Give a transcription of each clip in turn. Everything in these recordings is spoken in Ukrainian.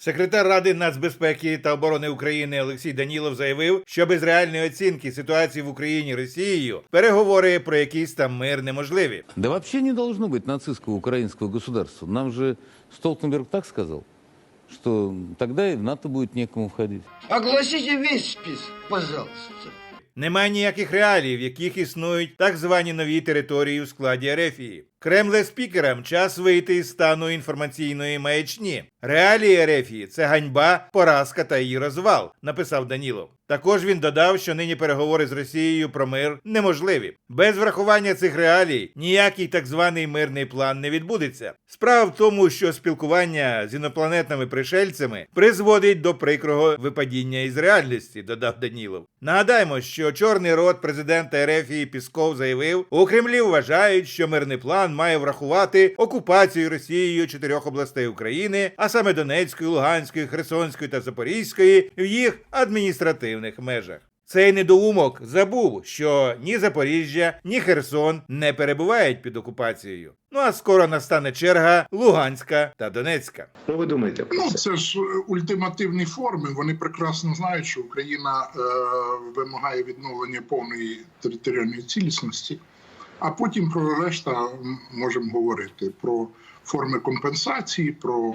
Секретар Ради нацбезпеки та оборони України Олексій Данілов заявив, що без реальної оцінки ситуації в Україні Росією переговори про якийсь там мир неможливі. Да вообще не должно быть нацистского украинского государства. Нам же Столтенберг так сказал, что тогда и в НАТО будет некому входить. Огласите весь список, пожалуйста. Немає ніяких реалій, в яких існують так звані нові території у складі Ерефії. Кремле спікерам час вийти із стану інформаційної маячні. Реалії Ерефії це ганьба, поразка та її розвал, написав Данілов. Також він додав, що нині переговори з Росією про мир неможливі. Без врахування цих реалій ніякий так званий мирний план не відбудеться. Справа в тому, що спілкування з інопланетними пришельцями призводить до прикрого випадіння із реальності, додав Данілов. Нагадаємо, що чорний рот президента Ерефії Пісков заявив, у Кремлі вважають, що мирний план має врахувати окупацію Росією чотирьох областей України, а саме Донецької, Луганської, Херсонської та Запорізької в їх адміністративних межах. Цей недоумок забув, що ні Запоріжжя, ні Херсон не перебувають під окупацією. Ну а скоро настане черга Луганська та Донецька. Що ви думаєте? про Ну, це? це ж е, ультимативні форми. Вони прекрасно знають, що Україна е, вимагає відновлення повної територіальної цілісності, а потім про решта можемо говорити про форми компенсації, про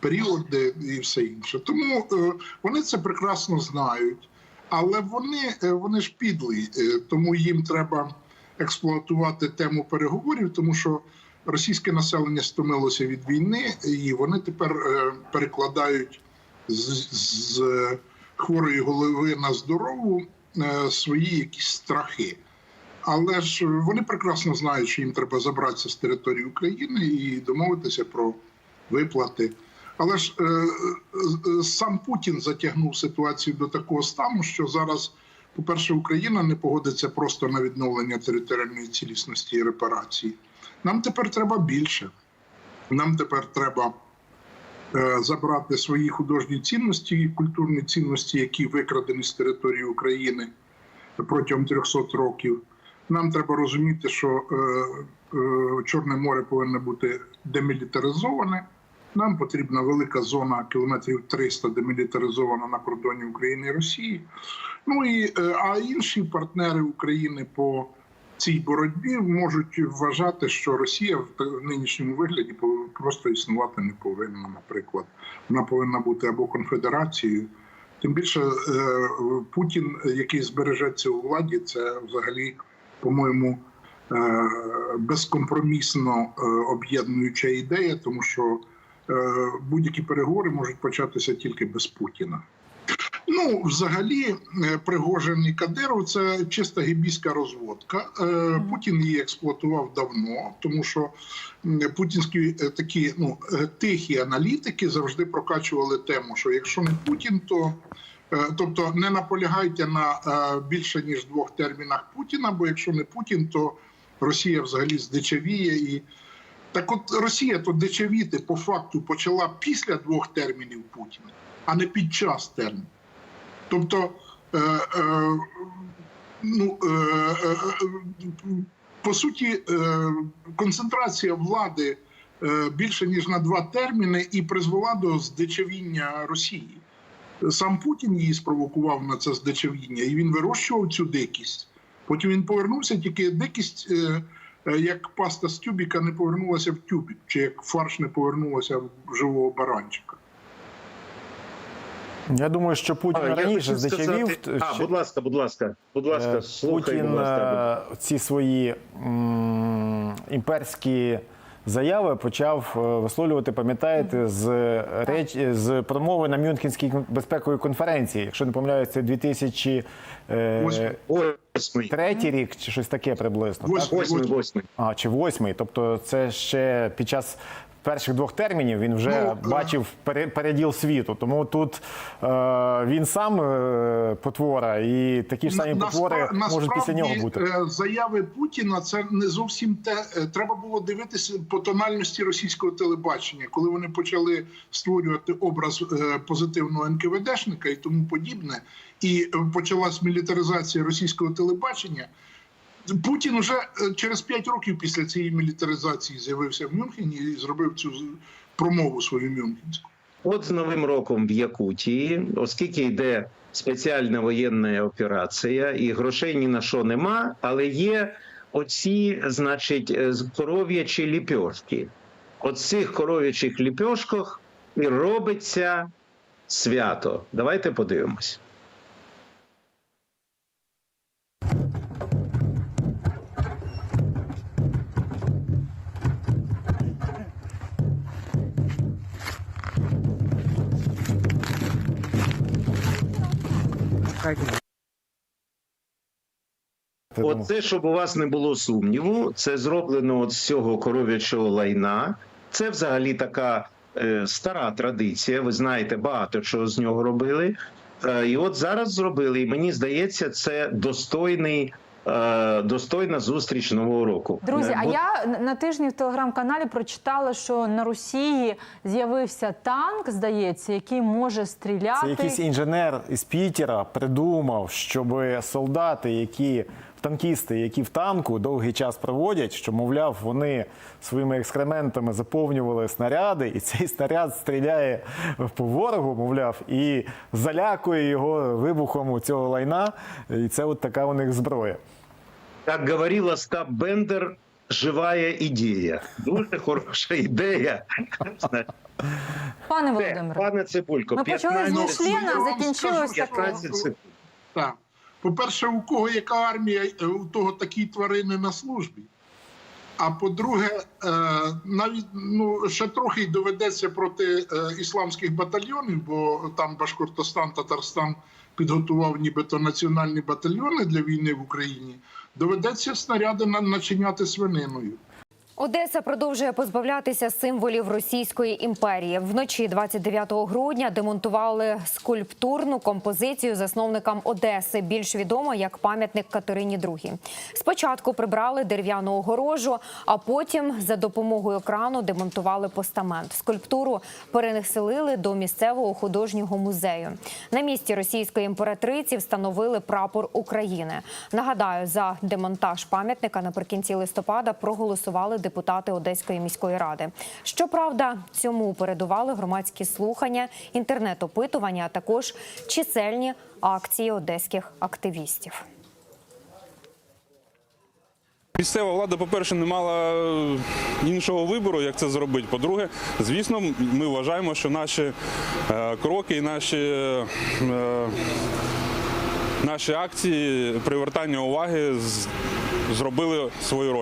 періоди і все інше. Тому е, вони це прекрасно знають, але вони, е, вони ж підлі, е, тому їм треба експлуатувати тему переговорів, тому що російське населення стомилося від війни, і вони тепер перекладають з, з хворої голови на здорову свої якісь страхи. Але ж вони прекрасно знають, що їм треба забратися з території України і домовитися про виплати. Але ж е, е, сам Путін затягнув ситуацію до такого стану, що зараз, по-перше, Україна не погодиться просто на відновлення територіальної цілісності і репарації. Нам тепер треба більше. Нам тепер треба е, забрати свої художні цінності і культурні цінності, які викрадені з території України протягом 300 років. Нам треба розуміти, що е, е, Чорне море повинно бути демілітаризоване. Нам потрібна велика зона кілометрів 300 демілітаризована на кордоні України і Росії. Ну і е, а інші партнери України по цій боротьбі можуть вважати, що Росія в нинішньому вигляді просто існувати не повинна. Наприклад, вона повинна бути або конфедерацією. Тим більше Путін, який збережеться у владі, це взагалі, по-моєму, е, безкомпромісно е, об'єднуюча ідея, тому що е, будь-які переговори можуть початися тільки без Путіна. Ну, взагалі, Пригожин і Кадиров це чиста гібійська розводка. Путін її експлуатував давно, тому що путінські такі ну тихі аналітики завжди прокачували тему, що якщо не Путін, то тобто не наполягайте на е, більше ніж двох термінах Путіна, бо якщо не Путін, то Росія взагалі здичавіє і. Так от Росія то дичавіти по факту почала після двох термінів Путіна, а не під час термінів. Тобто, е, е, ну, е, е, е, по суті, е, концентрація влади е, більше ніж на два терміни і призвела до здичавіння Росії. Сам Путін її спровокував на це здичавіння, і він вирощував цю дикість. Потім він повернувся, тільки дикість, е, е, як паста з тюбіка не повернулася в тюбік, чи як фарш не повернулася в живого баранчика. Я думаю, що Путін А, раніше здичавів. сказати- А, будь ласка, будь ласка, будь ласка, Е, слухаємо Путін так. е, ці свої м, імперські заяви почав е, висловлювати, пам'ятаєте, з реч з промови на Мюнхенській безпековій конференції. Якщо не помиляюся, це 2003 третій рік чи щось таке приблизно. Восьмий. Восьмий, восьмий. А, чи восьмий. Тобто, це ще під час перших двох термінів він вже Ну, бачив пере- переділ світу. Тому тут е, він сам е, потвора, і такі ж самі На- потвори наспра- можуть після нього бути. е, Заяви Путіна це не зовсім те. Е, Треба було дивитися по тональності російського телебачення, коли вони почали створювати образ е, позитивного НКВДшника і тому подібне, і почалась мілітаризація російського телебачення. Путін вже е, через 5 років після цієї мілітаризації з'явився в Мюнхені і зробив цю промову свою мюнхенську. От з Новим роком в Якутії, оскільки йде спеціальна воєнна операція, і грошей ні на що нема, але є оці, значить, е, коров'ячі ліпьошки. От цих коров'ячих ліпьошках і робиться свято. Давайте подивимось. Оце, щоб у вас не було сумніву, це зроблено от з цього коров'ячого лайна. Це взагалі така е, стара традиція. Ви знаєте, багато чого з нього робили. Е, і от зараз зробили. І мені здається, це достойний, достойна зустріч нового року. Друзі, Е, а бо- я на тижні в телеграм-каналі прочитала, що на Росії з'явився танк, здається, який може стріляти. Це якийсь інженер із Пітера придумав, щоб солдати, які танкісти, які в танку довгий час проводять, що мовляв, вони своїми екскрементами заповнювали снаряди, і цей снаряд стріляє по ворогу, мовляв, і залякує його вибухом у цього лайна. І це от така у них зброя. Как говорил Остап Бендер, живая ідея. Дуже хороша ідея. Пане Володимире, Пане Цибулько, ми почали з 15 Мішлена, Я вам закінчилось скажу, таким. 15 секунд. Так. По-перше, у кого яка армія, е, у того такі тварини на службі. А по-друге, е, навіть ну, ще трохи й доведеться проти е, ісламських батальйонів, бо там Башкортостан, Татарстан підготував нібито національні батальйони для війни в Україні. Доведеться снаряди начиняти свининою. Одеса продовжує позбавлятися символів Російської імперії. Вночі 29 грудня демонтували скульптурну композицію засновникам Одеси, більш відомо як пам'ятник Катерині II. Спочатку прибрали дерев'яну огорожу, а потім за допомогою крану демонтували постамент. Скульптуру переселили до місцевого художнього музею. На місці російської імператриці встановили прапор України. Нагадаю, за демонтаж пам'ятника наприкінці листопада проголосували депутати Одеської міської ради. Щоправда, цьому передували громадські слухання, інтернет-опитування, а також чисельні акції одеських активістів. Місцева влада, по-перше, не мала е, іншого вибору, як це зробити. По-друге, звісно, ми вважаємо, що наші е, кроки і наші, е, наші акції привертання уваги зробили свою роль.